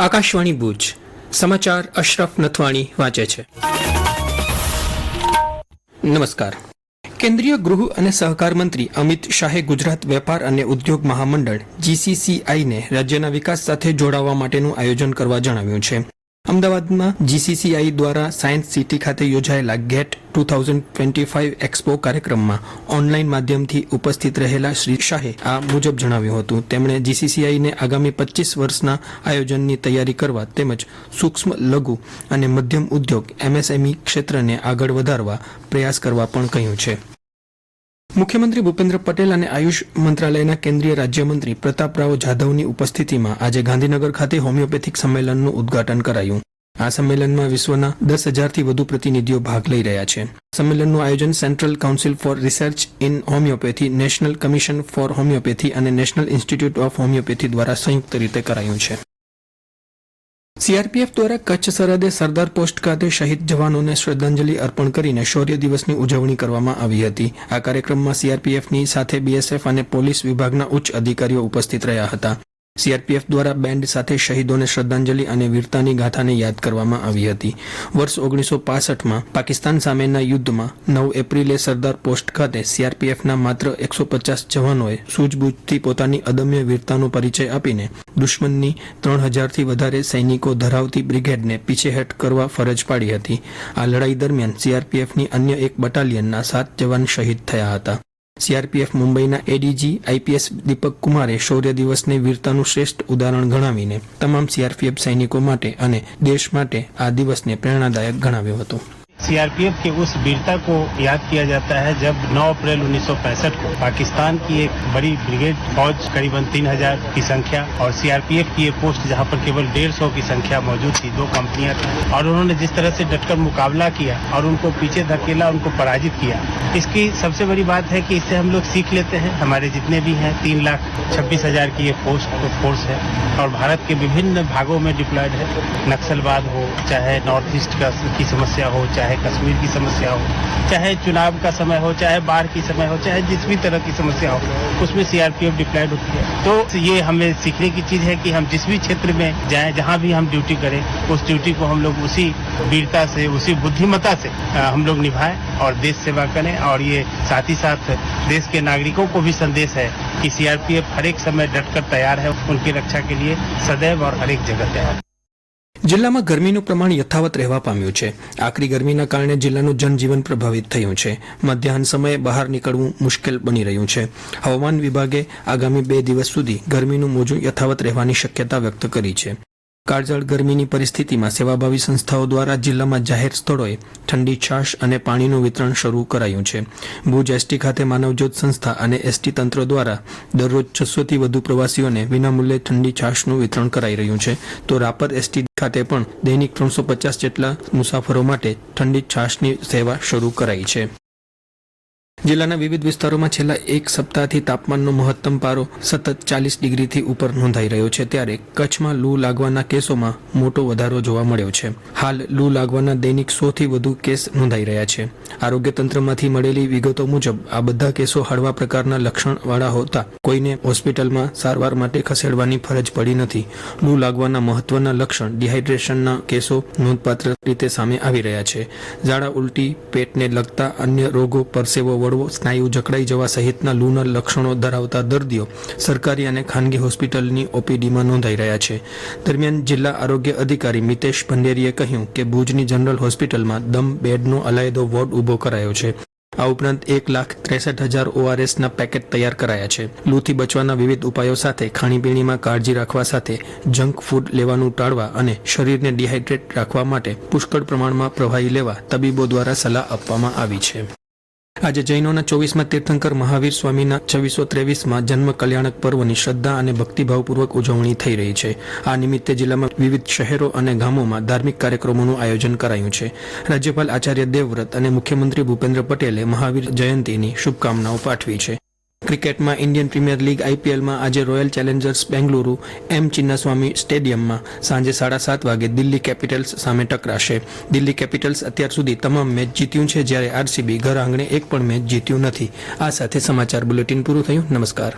આકાશવાણી ભુજ. સમાચાર અશરફ નથવાણી વાંચે છે. નમસ્કાર. કેન્દ્રીય ગૃહ અને સહકાર મંત્રી અમિત શાહે ગુજરાત વેપાર અને ઉદ્યોગ મહામંડળ, જીસીસીઆઈને રાજ્યના વિકાસ સાથે જોડાવા માટેનું આયોજન કરવા જણાવ્યું છે. અમદાવાદમાં જીસીસીઆઈ દ્વારા સાયન્સ સિટી ખાતે યોજાયેલા gate two thousand twenty five expo કાર્યક્રમમાં ઓનલાઈન માધ્યમથી ઉપસ્થિત રહેલા શ્રી શાહે આ મુજબ જણાવ્યું હતું. તેમણે જીસીસીઆઈને આગામી પચીસ વર્ષના આયોજનની તૈયારી કરવા તેમજ સૂક્ષ્મ લઘુ અને મધ્યમ ઉદ્યોગ એમએસએમઈ ક્ષેત્રને આગળ વધારવા પ્રયાસ કરવા પણ કહ્યું છે. મુખ્યમંત્રી ભૂપેન્દ્ર પટેલ અને આયુષ મંત્રાલયના કેન્દ્રીય રાજ્યમંત્રી પ્રતાપરાવ જાધવની ઉપસ્થિતિમાં આજે ગાંધીનગર ખાતે હોમિયોપેથિક સંમેલનનું ઉદઘાટન કરાયું. આ સંમેલનમાં વિશ્વના દસ હજારથી વધુ પ્રતિનિધિઓ ભાગ લઈ રહ્યા છે. સંમેલનનું આયોજન Central Council for Research in Homoeopathy, National Commission for Homoeopathy અને નેશનલ ઇન્સ્ટિટ્યૂટ ઓફ હોમિયોપેથી દ્વારા સંયુક્ત રીતે કરાયું છે. સીઆરપીએફ દ્વારા કચ્છ સરહદે સરદાર પોસ્ટ ખાતે શહીદ જવાનોને શ્રદ્ધાંજલિ અર્પણ કરીને શૌર્ય દિવસની ઉજવણી કરવામાં આવી હતી. આ કાર્યક્રમમાં સીઆરપીએફની સાથે બીએસએફ અને પોલીસ વિભાગના ઉચ્ચ અધિકારીઓ ઉપસ્થિત રહ્યા હતા. સીઆરપીએફ દ્વારા બેન્ડ સાથે શહીદોને શ્રદ્ધાંજલિ અને વીરતાની ગાથાને યાદ કરવામાં આવી હતી. વર્ષ ઓગણીસો પાસઠમાં પાકિસ્તાન સામેના યુદ્ધમાં નવ એપ્રિલે સરદાર પોસ્ટ ખાતે સીઆરપીએફના માત્ર એકસો પચાસ જવાનોએ સૂઝબૂઝથી પોતાની અદમ્ય વીરતાનો પરિચય આપીને દુશ્મનની ત્રણ હજારથી વધારે સૈનિકો ધરાવતી બ્રિગેડને પીછેહટ કરવા ફરજ પાડી હતી. આ લડાઈ દરમિયાન સીઆરપીએફની અન્ય એક બટાલિયનના સાત જવાન શહીદ થયા હતા. સીઆરપીએફ મુંબઈના એડીજી, આઈપીએસ દીપક કુમારે શૌર્ય દિવસને વીરતાનું શ્રેષ્ઠ ઉદાહરણ ગણાવીને તમામ સીઆરપીએફ સૈનિકો માટે અને દેશ માટે આ દિવસને પ્રેરણાદાયક ગણાવ્યો હતો. सीआरपीएफ के उस वीरता को याद किया जाता है जब 9 अप्रैल 1965 को पाकिस्तान की एक बड़ी ब्रिगेड फौज, करीबन 3000 की संख्या, और सीआरपीएफ की ये पोस्ट जहाँ पर केवल 150 की संख्या मौजूद थी, दो कंपनियाँ थी, और उन्होंने जिस तरह से डटकर मुकाबला किया और उनको पीछे धकेला, उनको पराजित किया। इसकी सबसे बड़ी बात है कि इससे हम लोग सीख लेते हैं। हमारे जितने भी हैं, तीन लाख छब्बीस हज़ार की ये पोस्ट फोर्स है, और भारत के विभिन्न भागों में डिप्लॉयड है। नक्सलवाद हो चाहे नॉर्थ ईस्ट का समस्या हो, चाहे कश्मीर की समस्या हो, चाहे चुनाव का समय हो, चाहे बाढ़ की समय हो, चाहे जिस भी तरह की समस्या हो, उसमें सीआरपीएफ डिप्लॉयड होती है। तो ये हमें सीखने की चीज़ है कि हम जिस भी क्षेत्र में जाएँ, जहाँ भी हम ड्यूटी करें, उस ड्यूटी को हम लोग उसी वीरता से, उसी बुद्धिमता से हम लोग निभाएँ और देश सेवा करें। और ये साथ ही साथ देश के नागरिकों को भी संदेश है कि सीआरपीएफ हर एक समय डटकर तैयार है, उनकी रक्षा के लिए सदैव और हर एक जगह तैयार જિલ્લામાં ગરમીનું પ્રમાણ યથાવત રહેવા પામ્યું છે. આકરી ગરમીના કારણે જિલ્લાનું જનજીવન પ્રભાવિત થયું છે. મધ્યાહન સમયે બહાર નીકળવું મુશ્કેલ બની રહ્યું છે. હવામાન વિભાગે આગામી બે દિવસ સુધી ગરમીનું મોજું યથાવત રહેવાની શક્યતા વ્યક્ત કરી છે. કાળઝાળ ગરમીની પરિસ્થિતિમાં સેવાભાવી સંસ્થાઓ દ્વારા જિલ્લામાં જાહેર સ્થળોએ ઠંડી છાશ અને પાણીનું વિતરણ શરૂ કરાયું છે. ભુજ એસટી ખાતે માનવજ્યોત સંસ્થા અને એસટી તંત્ર દ્વારા દરરોજ છસોથી વધુ પ્રવાસીઓને વિનામૂલ્યે ઠંડી છાશનું વિતરણ કરાઈ રહ્યું છે. તો રાપર એસટી ખાતે પણ દૈનિક ત્રણસો પચાસ જેટલા મુસાફરો માટે ઠંડી છાશની સેવા શરૂ કરાઈ છે. જિલ્લાના વિવિધ વિસ્તારોમાં છેલ્લા એક સપ્તાહથી તાપમાનનો મહત્તમ પારો સતત ચાલીસ ડિગ્રીથી ઉપર નોંધાઈ રહ્યો છે, ત્યારે કચ્છમાં લૂ લાગવાના કેસોમાં મોટો વધારો જોવા મળ્યો છે. હાલ લૂ લાગવાના દૈનિક સોથી વધુ કેસ નોંધાઈ રહ્યા છે. આરોગ્ય તંત્રમાંથી મળેલી વિગતો મુજબ, આ બધા કેસો હળવા પ્રકારના લક્ષણવાળા હોતા કોઈને હોસ્પિટલમાં સારવાર માટે ખસેડવાની ફરજ પડી નથી. લૂ લાગવાના મહત્વના લક્ષણ ડિહાઇડ્રેશનના કેસો નોંધપાત્ર રીતે સામે આવી રહ્યા છે. ઝાડા, ઉલટી, પેટને લગતા અન્ય રોગો પરસેવો વળવો સ્નાયુ જકડાઈ જવા સહિતના લૂના લક્ષણો ધરાવતા દર્દીઓ સરકારી અને ખાનગી હોસ્પિટલની ઓપીડીમાં નોંધાઈ રહ્યા છે. દરમિયાન જિલ્લા આરોગ્ય અધિકારી મિતેશ ભંડેરીએ કહ્યું કે ભુજની જનરલ હોસ્પિટલમાં દમ બેડનો અલાયદો વોર્ડ ઊભો કરાયો છે. આ ઉપરાંત એક લાખ ત્રેસઠ હજાર ઓઆરએસના પેકેટ તૈયાર કરાયા છે. લૂથી બચવાના વિવિધ ઉપાયો સાથે ખાણીપીણીમાં કાળજી રાખવા સાથે જંક ફૂડ લેવાનું ટાળવા અને શરીરને ડિહાઇડ્રેટ રાખવા માટે પુષ્કળ પ્રમાણમાં પ્રવાહી લેવા તબીબો દ્વારા સલાહ આપવામાં આવી છે. આજે જૈનોના ચોવીસમાં તીર્થંકર મહાવીર સ્વામીના છવ્વીસો ત્રેવીસમાં જન્મ કલ્યાણક પર્વની શ્રદ્ધા અને ભક્તિભાવપૂર્વક ઉજવણી થઈ રહી છે. આ નિમિત્તે જિલ્લામાં વિવિધ શહેરો અને ગામોમાં ધાર્મિક કાર્યક્રમોનું આયોજન કરાયું છે. રાજ્યપાલ આચાર્ય દેવવ્રત અને મુખ્યમંત્રી ભૂપેન્દ્ર પટેલે મહાવીર જયંતીની શુભકામનાઓ પાઠવી છે. ક્રિકેટમાં ઇન્ડિયન પ્રીમિયર લીગ આઈપીએલમાં આજે Royal Challengers Bengaluru M Chinnaswamy સ્ટેડિયમમાં સાંજે સાડા સાત વાગે દિલ્હી કેપિટલ્સ સામે ટકરાશે. દિલ્હી કેપિટલ્સ અત્યાર સુધી તમામ મેચ જીત્યું છે જ્યારે આરસીબી ઘર આંગણે એક પણ મેચ જીત્યું નથી. આ સાથે સમાચાર બુલેટિન પૂરું થયું. નમસ્કાર.